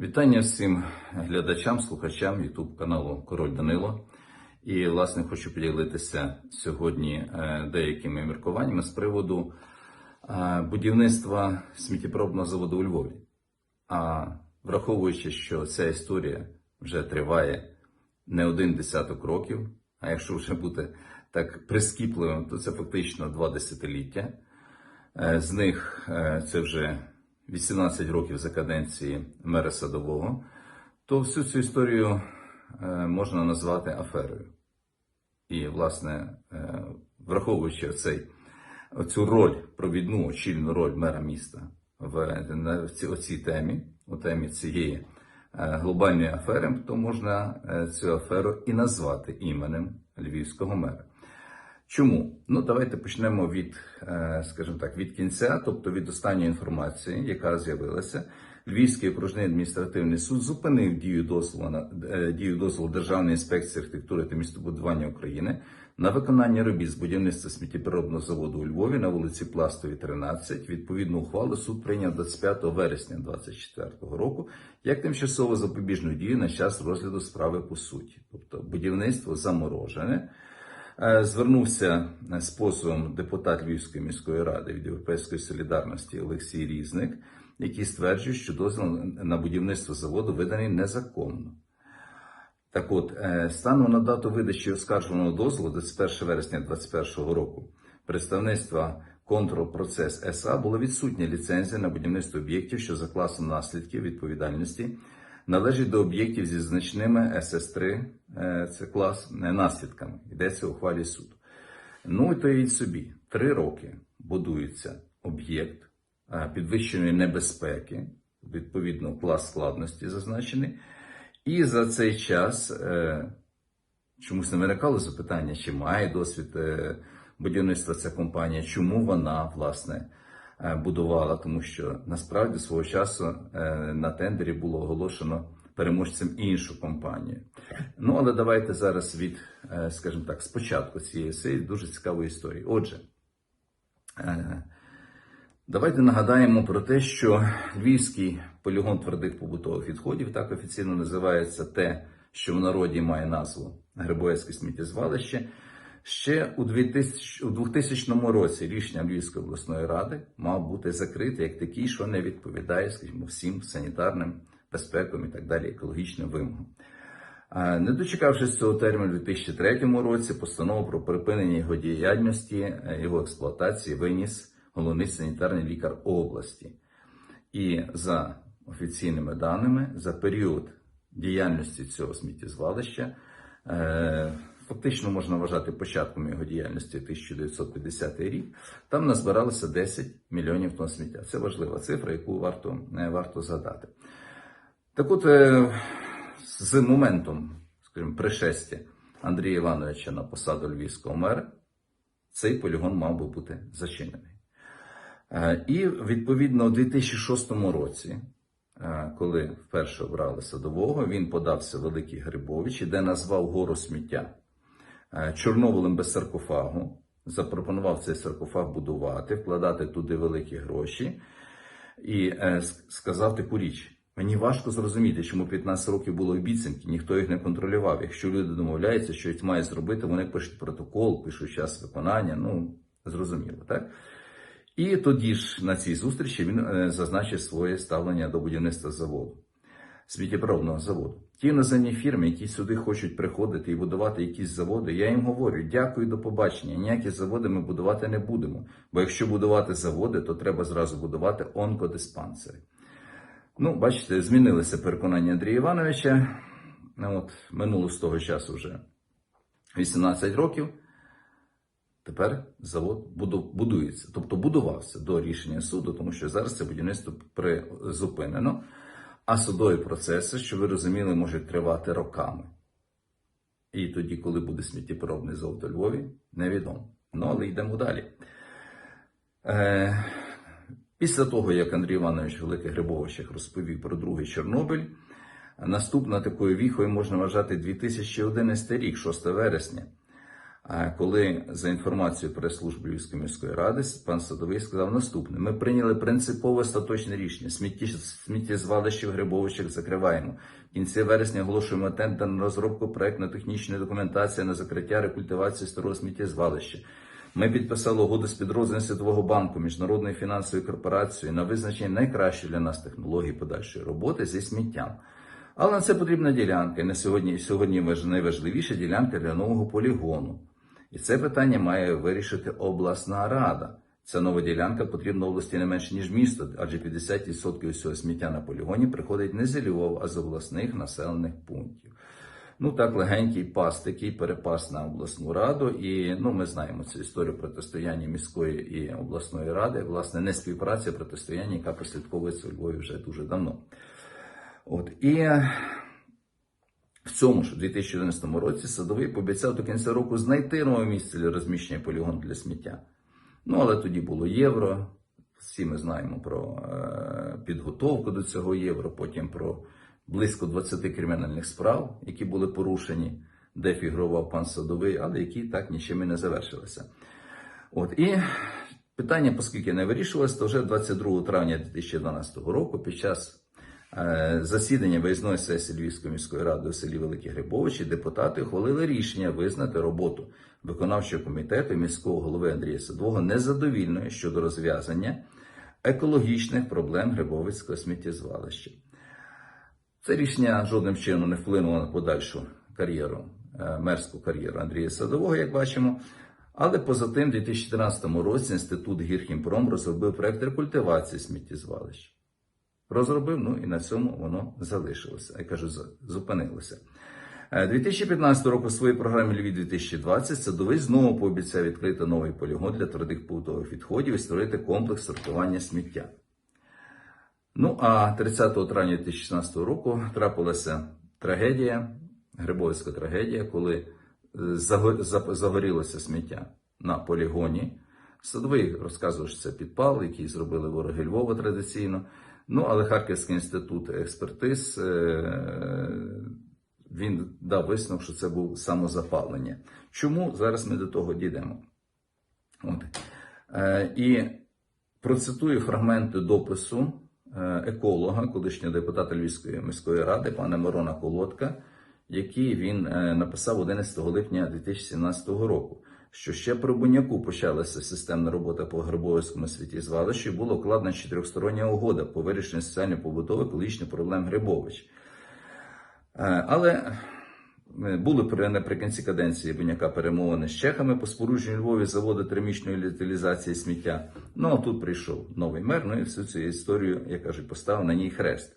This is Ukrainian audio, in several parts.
Вітання всім глядачам, слухачам YouTube каналу Король Данило. І, власне, хочу поділитися сьогодні е, деякими міркуваннями з приводу е, будівництва сміттєпробного заводу у Львові. А враховуючи, що ця історія вже триває не один десяток років, а якщо вже бути так прискіпливим, то це фактично два десятиліття. Е, З них це вже 18 років за каденції мера Садового, то всю цю історію е, можна назвати аферою. І, власне, е, враховуючи цей, цю роль, провідну очільну роль мера міста в, в ці- оцій темі, у темі цієї е, глобальної афери, то можна цю аферу і назвати іменем львівського мера. Чому? Ну, давайте почнемо від, е, скажімо так, від кінця, тобто від останньої інформації, яка з'явилася. Львівський окружний адміністративний суд зупинив дію дозволу на е, дію дозволу Державної інспекції архітектури та містобудування України на виконання робіт з будівництва сміттєпереробного заводу у Львові на вулиці Пластові, 13. Відповідну ухвалу суд прийняв 25 вересня 2024 року як тимчасово запобіжну дію на час розгляду справи по суті, тобто будівництво заморожене. Е, Звернувся з позовом депутат Львівської міської ради від Європейської солідарності Олексій Різник, який стверджує, що дозвіл на будівництво заводу виданий незаконно. Так от, е, станом на дату видачі оскаржуваного дозволу 21 вересня 2021 року представництва Process SA було відсутня ліцензія на будівництво об'єктів, що за класом наслідків відповідальності належить до об'єктів зі значними СС3, е, це клас, е, наслідками. Йдеться у ухвалі суду. Ну і то і собі. Три роки будується об'єкт е, підвищеної небезпеки, відповідно, клас складності зазначений. І за цей час е, чомусь не виникало запитання, чи має досвід е, будівництва ця компанія, чому вона, власне, е, будувала, тому що насправді свого часу е, на тендері було оголошено переможцем іншу компанію. Ну, але давайте зараз від, е, скажімо так, спочатку цієї всієї дуже цікавої історії. Отже, е, давайте нагадаємо про те, що Львівський полігон твердих побутових відходів так офіційно називається те, що в народі має назву Грибоєцьке сміттєзвалище. Ще у 2000, у 2000 році рішення Львівської обласної ради мав бути закритий як такий, що не відповідає, скажімо, всім санітарним безпекам і так далі, екологічним вимогам. Не дочекавшись цього терміну у 2003 році, постанову про припинення його діяльності, е, його експлуатації виніс головний санітарний лікар області. І за офіційними даними, за період діяльності цього сміттєзвалища, е, фактично можна вважати початком його діяльності 1950 рік, там назбиралося 10 мільйонів тонн сміття. Це важлива цифра, яку варто, е, варто згадати. Так от, е, з моментом, скажімо, пришестя Андрія Івановича на посаду львівського мера, цей полігон мав би бути зачинений. Е, І відповідно у 2006 році, е, коли вперше обрали садового, він подався Великий Грибовичі, де назвав гору сміття Чорноволем без саркофагу. Запропонував цей саркофаг будувати, вкладати туди великі гроші, і сказав таку річ. Мені важко зрозуміти, чому 15 років було обіцянки, ніхто їх не контролював. Якщо люди домовляються, що їх має зробити, вони пишуть протокол, пишуть час виконання. Ну зрозуміло, так? І тоді ж на цій зустрічі він е, зазначив своє ставлення до будівництва заводу, сміттєпробного заводу. Ті іноземні фірми, які сюди хочуть приходити і будувати якісь заводи, я їм говорю: дякую, до побачення. Ніякі заводи ми будувати не будемо. Бо якщо будувати заводи, то треба зразу будувати онкодиспансери. Ну, бачите, змінилися переконання Андрія Івановича. Ну, От минуло з того часу вже 18 років. Тепер завод будується, тобто будувався до рішення суду, тому що зараз це будівництво призупинено. А судові процеси, що ви розуміли, можуть тривати роками. І тоді, коли буде сміттєпоробний завод у Львові, невідомо. Ну, але йдемо далі. Е, після того, як Андрій Іванович в Великих Грибовищах розповів про другий Чорнобиль, наступною такою віхою можна вважати 2011 рік, 6 вересня. Коли за інформацією прес-служби Львівської міської ради пан Садовий сказав наступне: ми прийняли принципове остаточне рішення. Сміттєзвалище в Грибовичах закриваємо. В кінці вересня оголошуємо тендер на розробку проектно-технічної документації на закриття рекультивації старого сміттєзвалища. Ми підписали угоду з підрозділом Світового банку Міжнародної фінансової корпорації на визначення найкращої для нас технології подальшої роботи зі сміттям. Але на це потрібна ділянка. І на сьогодні, сьогодні найважливіша ділянка для нового полігону. І це питання має вирішити обласна рада. Ця нова ділянка потрібна області не менше, ніж місто, адже 50% всього сміття на полігоні приходить не з Львова, а з обласних населених пунктів. Ну так, легенький пас, такий перепас на обласну раду. І ну, ми знаємо цю історію протистояння міської і обласної ради, власне, не співпраця, протистояння, яка прослідковується у Львові вже дуже давно. От і в цьому ж у 2011 році садовий пообіцяв до кінця року знайти нове місце для розміщення полігону для сміття. Ну але тоді було євро. Всі ми знаємо про е, підготовку до цього євро, потім про близько 20 кримінальних справ, які були порушені, де фігурував пан Садовий, але які так нічим і не завершилися. От і питання, оскільки не вирішувалось, то вже 22 травня 2012 року, під час е, засідання виїзної сесії Львівської міської ради у селі Великі Грибовичі, депутати ухвалили рішення визнати роботу виконавчого комітету міського голови Андрія Садового незадовільною щодо розв'язання екологічних проблем Грибовицького сміттєзвалища. Це рішення жодним чином не вплинуло на подальшу кар'єру, е, мерську кар'єру Андрія Садового, як бачимо. Але поза тим, у 2014 році інститут Гірхімпром розробив проект рекультивації сміттєзвалищ. Розробив, ну і на цьому воно залишилося. Я кажу, зупинилося. Е, 2015 року в своїй програмі Львів 2020 Садовий знову пообіцяв відкрити новий полігон для твердих побутових відходів і створити комплекс сортування сміття. Ну а 30 травня 2016 року трапилася трагедія, Грибовська трагедія, коли е, заго- за- загорілося сміття на полігоні. Садовий розказував, що це підпал, який зробили вороги Львова традиційно. Ну, але Харківський інститут експертиз е, він дав висновок, що це був самозапалення. Чому зараз ми до того дійдемо? От. Е, і процитую фрагменти допису еколога, колишнього депутата Львівської міської ради, пана Мирона Колодка, який він е, написав 11 липня 2017 року. Що ще при Буняку почалася системна робота по Грибовському світі і була укладена чотирьохстороння угода по вирішенню соціально-побутових екологічних проблем Грибович. Е, Але е, були наприкінці каденції Буняка перемовини з чехами по спорудженню Львові заводу термічної утилізації сміття. Ну а тут прийшов новий мер, ну і всю цю історію, я кажу, поставив на ній хрест.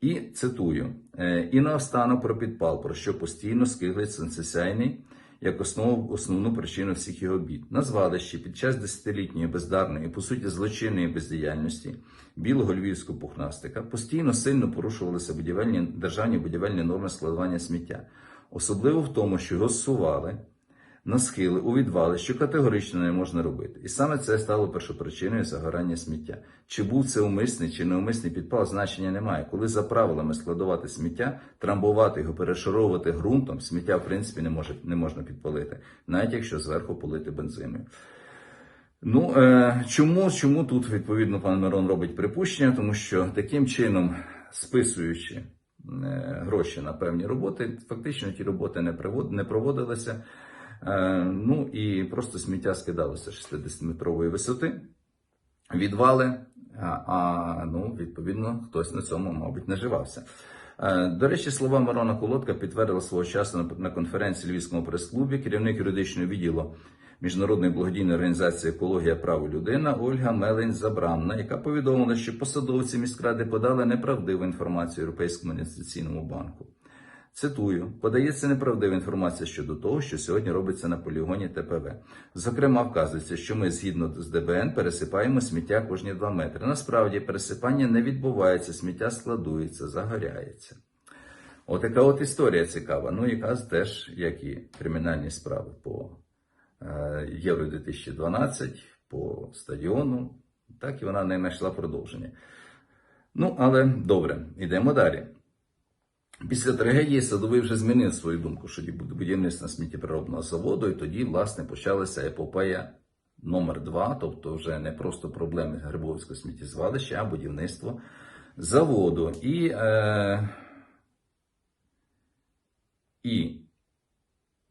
І цитую: «Е, і наостанок про підпал, про що постійно скиглить Сенсесяйний як основу, основну причину всіх його бід. На звалищі під час десятилітньої бездарної, по суті, злочинної бездіяльності білого львівського пухнастика постійно сильно порушувалися будівельні державні будівельні норми складування сміття, особливо в тому, що його зсували на схили у відвали, що категорично не можна робити. І саме це стало першопричиною загорання сміття. Чи був це умисний чи неумисний підпал, значення немає. Коли за правилами складувати сміття, трамбувати його, перешаровувати ґрунтом, сміття в принципі не може не можна підпалити, навіть якщо зверху полити бензиною. Ну е, чому, чому тут відповідно пан Мирон робить припущення? Тому що таким чином, списуючи гроші на певні роботи, фактично ті роботи не проводилися. Е, ну і просто сміття скидалося 60-метрової висоти, відвали, а, ну, відповідно, хтось на цьому, мабуть, наживався. Е, До речі, слова Мирона Колодка підтвердила свого часу на конференції Львівському прес-клубі керівник юридичного відділу Міжнародної благодійної організації Екологія право людина Ольга Мелень Забранна, яка повідомила, що посадовці міськради подали неправдиву інформацію Європейському інвестиційному банку. Цитую, подається неправдива інформація щодо того, що сьогодні робиться на полігоні ТПВ. Зокрема, вказується, що ми згідно з ДБН пересипаємо сміття кожні 2 метри. Насправді пересипання не відбувається, сміття складується, загоряється. Отака от історія цікава. Ну, яка теж, як і кримінальні справи по Євро 2012, по стадіону, так і вона не знайшла продовження. Ну, але добре, йдемо далі. Після трагедії садовий вже змінив свою думку щодо будівництва сміттєпереробного заводу, і тоді, власне, почалася епопея номер два, тобто вже не просто проблеми Грибовського сміттєзвалища, а будівництво заводу. І, е, і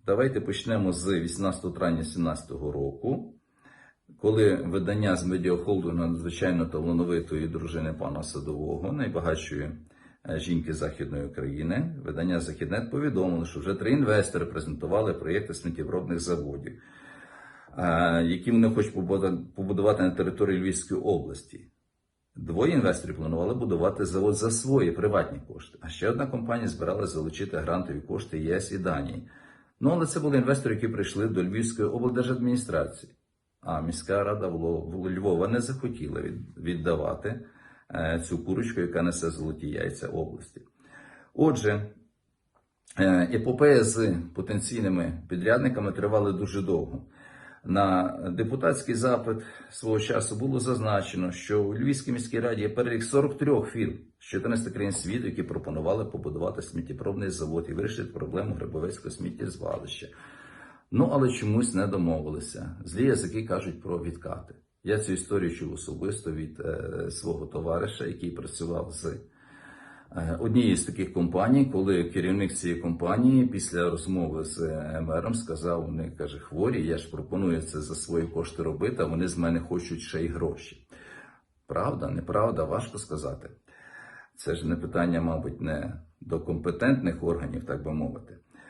давайте почнемо з 18 травня 2017 року, коли видання з медіахолдингу надзвичайно талановитої дружини пана Садового, найбагатшої е, жінки Західної України, видання Західнет повідомило, що вже три інвестори презентували проєкти сміттєвиробних заводів, е, які вони хочуть побудувати на території Львівської області. Двоє інвесторів планували будувати завод за свої приватні кошти, а ще одна компанія збиралася залучити грантові кошти ЄС і Данії. Ну, але це були інвестори, які прийшли до Львівської облдержадміністрації. А міська рада Львова не захотіла від- віддавати е, цю курочку, яка несе золоті яйця області. Отже, е, епопея з потенційними підрядниками тривала дуже довго. На депутатський запит свого часу було зазначено, що у Львівській міській раді є перелік 43 фірм з 14 країн світу, які пропонували побудувати сміттєпробний завод і вирішити проблему Грибовецького сміттєзвалища. Ну, але чомусь не домовилися. Злі язики кажуть про відкати. Я цю історію чув особисто від е, свого товариша, який працював з однієї з таких компаній, коли керівник цієї компанії після розмови з е, мером сказав: вони каже, хворі, я ж пропоную це за свої кошти робити, а вони з мене хочуть ще й гроші. Правда, неправда, важко сказати. Це ж не питання, мабуть, не до компетентних органів, так би мовити.